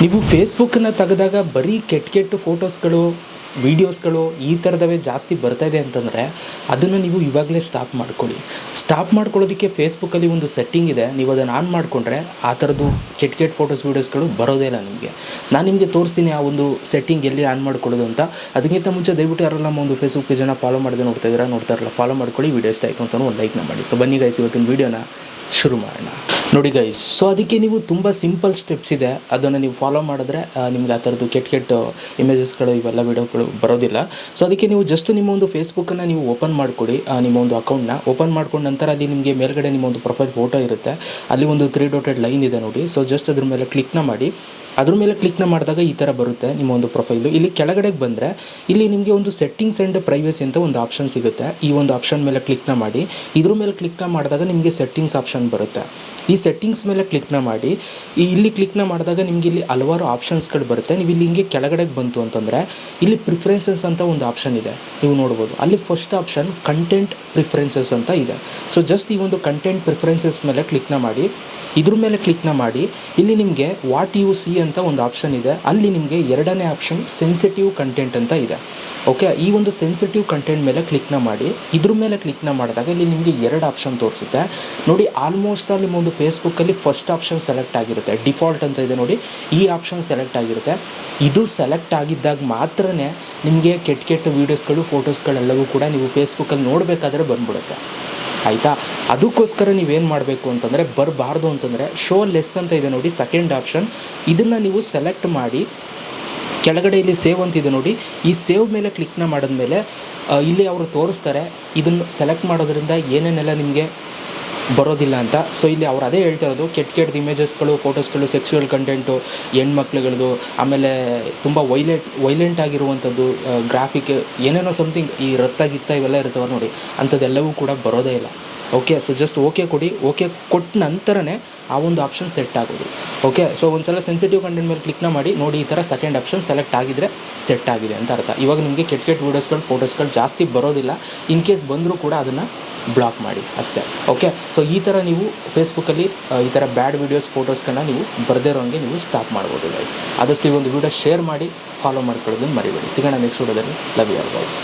ನೀವು ಫೇಸ್ಬುಕ್ಕನ್ನು ತೆಗೆದಾಗ ಬರೀ ಕೆಟ್ಟ ಕೆಟ್ಟ ಫೋಟೋಸ್ಗಳು ವೀಡಿಯೋಸ್ಗಳು ಈ ಥರದವೇ ಜಾಸ್ತಿ ಬರ್ತಾ ಇದೆ ಅಂತಂದರೆ ಅದನ್ನು ನೀವು ಇವಾಗಲೇ ಸ್ಟಾಪ್ ಮಾಡ್ಕೊಳ್ಳಿ. ಸ್ಟಾಪ್ ಮಾಡ್ಕೊಳ್ಳೋದಕ್ಕೆ ಫೇಸ್ಬುಕ್ಕಲ್ಲಿ ಒಂದು ಸೆಟ್ಟಿಂಗ್ ಇದೆ. ನೀವು ಅದನ್ನು ಆನ್ ಮಾಡಿಕೊಂಡ್ರೆ ಆ ಥರದ್ದು ಕೆಟ್ಟ ಕೆಟ್ಟ ಫೋಟೋಸ್ ವೀಡಿಯೋಸ್ಗಳು ಬರೋದೇ ಇಲ್ಲ ನಿಮಗೆ. ನಾನು ನಿಮಗೆ ತೋರಿಸ್ತೀನಿ ಆ ಒಂದು ಸೆಟ್ಟಿಂಗ್ ಎಲ್ಲಿ ಆನ್ ಮಾಡ್ಕೊಳ್ಳೋದು ಅಂತ. ಅದಕ್ಕಿಂತ ಮುಂಚೆ ದಯವಿಟ್ಟು ಯಾರಲ್ಲ ನಮ್ಮ ಒಂದು ಫೇಸ್ಬುಕ್ ಪೇಜನ್ನು ಫಾಲೋ ಮಾಡಿದೆ ನೋಡ್ತಾ ಇದ್ದೀರಾ ನೋಡ್ತಾ ಇರಲ್ಲ ಫಾಲೋ ಮಾಡ್ಕೊಳ್ಳಿ. ವೀಡಿಯೋ ಇಷ್ಟ ಆಯಿತು ಅಂತ ಒಂದು ಲೈಕ್ನ ಮಾಡಿ. ಸೊ ಬನ್ನಿ ಗೈಸ್ ಇವತ್ತಿನ ವೀಡಿಯೋನ ಶುರು ಮಾಡೋಣ. ನೋಡಿ ಗೈಸ್ ಸೊ ಅದಕ್ಕೆ ನೀವು ತುಂಬ ಸಿಂಪಲ್ ಸ್ಟೆಪ್ಸ್ ಇದೆ. ಅದನ್ನು ನೀವು ಫಾಲೋ ಮಾಡಿದ್ರೆ ನಿಮ್ಗೆ ಆ ಥರದ್ದು ಕೆಟ್ಟ ಕೆಟ್ಟ ಇಮೇಜಸ್ಗಳು ಇವೆಲ್ಲ ವೀಡಿಯೋಗಳು ಬರೋದಿಲ್ಲ ಸೊ ಅದಕ್ಕೆ ನೀವು ಜಸ್ಟ್ ನಿಮ್ಮ ಒಂದು ಫೇಸ್ಬುಕ್ಕನ್ನು ನೀವು ಓಪನ್ ಮಾಡಿಕೊಡಿ. ನಿಮ್ಮ ಒಂದು ಅಕೌಂಟ್ನ ಓಪನ್ ಮಾಡ್ಕೊಂಡ ನಂತರ ಅಲ್ಲಿ ನಿಮಗೆ ಮೇಲ್ಗಡೆ ನಿಮ್ಮ ಒಂದು ಪ್ರೊಫೈಲ್ ಫೋಟೋ ಇರುತ್ತೆ. ಅಲ್ಲಿ ಒಂದು ತ್ರೀ ಡೋಟೆಡ್ ಲೈನ್ ಇದೆ ನೋಡಿ. ಸೊ ಜಸ್ಟ್ ಅದ್ರ ಮೇಲೆ ಕ್ಲಿಕ್ನ ಮಾಡಿ. ಅದ್ರ ಮೇಲೆ ಕ್ಲಿಕ್ನ ಮಾಡಿದಾಗ ಈ ಥರ ಬರುತ್ತೆ ನಿಮ್ಮ ಒಂದು ಪ್ರೊಫೈಲು ಇಲ್ಲಿ ಕೆಳಗಡೆಗೆ ಬಂದರೆ ಇಲ್ಲಿ ನಿಮಗೆ ಒಂದು ಸೆಟ್ಟಿಂಗ್ಸ್ ಆ್ಯಂಡ್ ಪ್ರೈವಸಿ ಅಂತ ಒಂದು ಆಪ್ಷನ್ ಸಿಗುತ್ತೆ. ಈ ಒಂದು ಆಪ್ಷನ್ ಮೇಲೆ ಕ್ಲಿಕ್ನ ಮಾಡಿ. ಇದ್ರ ಮೇಲೆ ಕ್ಲಿಕ್ನ ಮಾಡಿದಾಗ ನಿಮಗೆ ಸೆಟ್ಟಿಂಗ್ಸ್ ಆಪ್ಷನ್ ಬರುತ್ತೆ. ಈ ಸೆಟ್ಟಿಂಗ್ಸ್ ಮೇಲೆ ಕ್ಲಿಕ್ನ ಮಾಡಿ. ಇಲ್ಲಿ ಕ್ಲಿಕ್ನ ಮಾಡಿದಾಗ ನಿಮಗೆ ಇಲ್ಲಿ ಹಲವಾರು ಆಪ್ಷನ್ಸ್ಗಳು ಬರುತ್ತೆ. ನೀವು ಇಲ್ಲಿ ಹಿಂಗೆ ಕೆಳಗಡೆಗೆ ಬಂತು ಅಂತಂದರೆ, ಇಲ್ಲಿ ಪ್ರಿಫರೆನ್ಸಸ್ ಅಂತ ಒಂದು ಆಪ್ಷನ್ ಇದೆ. ನೀವು ನೋಡ್ಬೋದು. ಅಲ್ಲಿ ಫಸ್ಟ್ ಆಪ್ಷನ್ ಕಂಟೆಂಟ್ ಪ್ರಿಫರೆನ್ಸಸ್ ಅಂತ ಇದೆ. ಸೊ ಜಸ್ಟ್ ಈ ಒಂದು ಕಂಟೆಂಟ್ ಪ್ರಿಫರೆನ್ಸಸ್ ಮೇಲೆ ಕ್ಲಿಕ್ನ ಮಾಡಿ. ಇದ್ರ ಮೇಲೆ ಕ್ಲಿಕ್ನ ಮಾಡಿ. ಇಲ್ಲಿ ನಿಮಗೆ ವಾಟ್ ಯು ಸಿ ಅಂತ ಒಂದು ಆಪ್ಷನ್ ಇದೆ. ಅಲ್ಲಿ ನಿಮಗೆ ಎರಡನೇ ಆಪ್ಷನ್ ಸೆನ್ಸಿಟಿವ್ ಕಂಟೆಂಟ್ ಅಂತ ಇದೆ. ಓಕೆ ಈ ಒಂದು ಸೆನ್ಸಿಟಿವ್ ಕಂಟೆಂಟ್ ಮೇಲೆ ಕ್ಲಿಕ್ನ ಮಾಡಿ. ಇದ್ರ ಮೇಲೆ ಕ್ಲಿಕ್ನ ಮಾಡಿದಾಗ ಇಲ್ಲಿ ನಿಮಗೆ ಎರಡು ಆಪ್ಷನ್ ತೋರಿಸುತ್ತೆ. ನೋಡಿ ಆಲ್ಮೋಸ್ಟ್ ಅಲ್ಲಿ ನಿಮ್ಮ ಒಂದು ಫೇಸ್ಬುಕ್ಕಲ್ಲಿ ಫಸ್ಟ್ ಆಪ್ಷನ್ ಸೆಲೆಕ್ಟ್ ಆಗಿರುತ್ತೆ. ಡಿಫಾಲ್ಟ್ ಅಂತ ಇದೆ ನೋಡಿ. ಈ ಆಪ್ಷನ್ ಸೆಲೆಕ್ಟ್ ಆಗಿರುತ್ತೆ. ಇದು ಸೆಲೆಕ್ಟ್ ಆಗಿದ್ದಾಗ ಮಾತ್ರ ನಿಮಗೆ ಕೆಟ್ಟ ಕೆಟ್ಟ ವೀಡಿಯೋಸ್ಗಳು, ಫೋಟೋಸ್ಗಳೆಲ್ಲವೂ ಕೂಡ ನೀವು ಫೇಸ್ಬುಕ್ಕಲ್ಲಿ ನೋಡಬೇಕಾದ್ರೆ ಬಂದ್ಬಿಡುತ್ತೆ. ಆಯಿತಾ? ಅದಕ್ಕೋಸ್ಕರ ನೀವೇನು ಮಾಡಬೇಕು ಅಂತಂದರೆ, ಬರಬಾರ್ದು ಅಂತಂದರೆ, ಶೋ ಲೆಸ್ ಅಂತ ಇದೆ ನೋಡಿ ಸೆಕೆಂಡ್ ಆಪ್ಷನ್ ಇದನ್ನು ನೀವು ಸೆಲೆಕ್ಟ್ ಮಾಡಿ, ಕೆಳಗಡೆ ಇಲ್ಲಿ ಸೇವ್ ಅಂತಿದೆ ನೋಡಿ, ಈ ಸೇವ್ ಮೇಲೆ ಕ್ಲಿಕ್ನ ಮಾಡಿದ್ಮೇಲೆ ಇಲ್ಲಿ ಅವರು ತೋರಿಸ್ತಾರೆ, ಇದನ್ನು ಸೆಲೆಕ್ಟ್ ಮಾಡೋದ್ರಿಂದ ಏನೇನೆಲ್ಲ ನಿಮಗೆ ಬರೋದಿಲ್ಲ ಅಂತ. ಸೊ ಇಲ್ಲಿ ಅವ್ರು ಅದೇ ಹೇಳ್ತಾ ಇರೋದು, ಕೆಟ್ಟ ಕೆಟ್ಟ ಇಮೇಜಸ್ಗಳು ಫೋಟೋಸ್ಗಳು ಸೆಕ್ಸುವಲ್ ಕಂಟೆಂಟು ಹೆಣ್ಮಕ್ಳುಗಳದು, ಆಮೇಲೆ ತುಂಬ ವೈಲೆಂಟ್ ವೈಲೆಂಟ್ ಆಗಿರುವಂಥದ್ದು ಗ್ರಾಫಿಕ್ ಏನೇನೋ ಸಮಥಿಂಗ್ ಈ ರಕ್ತ ಗಿತ್ತ ಇವೆಲ್ಲ ಇರ್ತಾವೆ ನೋಡಿ, ಅಂಥದ್ದೆಲ್ಲವೂ ಕೂಡ ಬರೋದೇ ಇಲ್ಲ. ಓಕೆ ಸೊ ಜಸ್ಟ್ ಓಕೆ ಕೊಡಿ ಓಕೆ ಕೊಟ್ಟ ನಂತರನೇ ಆ ಒಂದು ಆಪ್ಷನ್ ಸೆಟ್ ಆಗೋದು. ಓಕೆ ಸೊ ಒಂದ್ಸಲ ಸೆನ್ಸಿಟಿವ್ ಕಂಟೆಂಟ್ ಮೇಲೆ ಕ್ಲಿಕ್ನ ಮಾಡಿ, ನೋಡಿ ಈ ಥರ ಸೆಕೆಂಡ್ ಆಪ್ಷನ್ ಸೆಲೆಕ್ಟ್ ಆಗಿದ್ರೆ ಸೆಟ್ ಆಗಿದೆ ಅಂತ ಅರ್ಥ. ಇವಾಗ ನಿಮಗೆ ಕೆಟ್ಟ ಕೆಟ್ಟ ವೀಡಿಯೋಸ್ಗಳು ಫೋಟೋಸ್ಗಳು ಜಾಸ್ತಿ ಬರೋದಿಲ್ಲ. ಇನ್ ಕೇಸ್ ಬಂದರೂ ಕೂಡ ಅದನ್ನು ಬ್ಲಾಕ್ ಮಾಡಿ ಅಷ್ಟೇ ಓಕೆ ಸೊ ಈ ಥರ ನೀವು ಫೇಸ್ಬುಕ್ಕಲ್ಲಿ ಈ ಥರ ಬ್ಯಾಡ್ ವೀಡಿಯೋಸ್ ಫೋಟೋಸ್ಗಳನ್ನ ನೀವು ಬರದೇ ಇರೋಂಗೆ ನೀವು ಸ್ಟಾಪ್ ಮಾಡ್ಬೋದು ಗೈಸ್ ಆದಷ್ಟು ಈ ಒಂದು ವೀಡಿಯೋ ಶೇರ್ ಮಾಡಿ ಫಾಲೋ ಮಾಡ್ಕೊಳ್ಳೋದನ್ನು ಮರಿಬೇಡಿ. ಸಿಗೋಣ ನೆಕ್ಸ್ಟ್ ವೀಡಿಯೋದಲ್ಲಿ ಲವ್ ಯರ್ ಗೈಸ್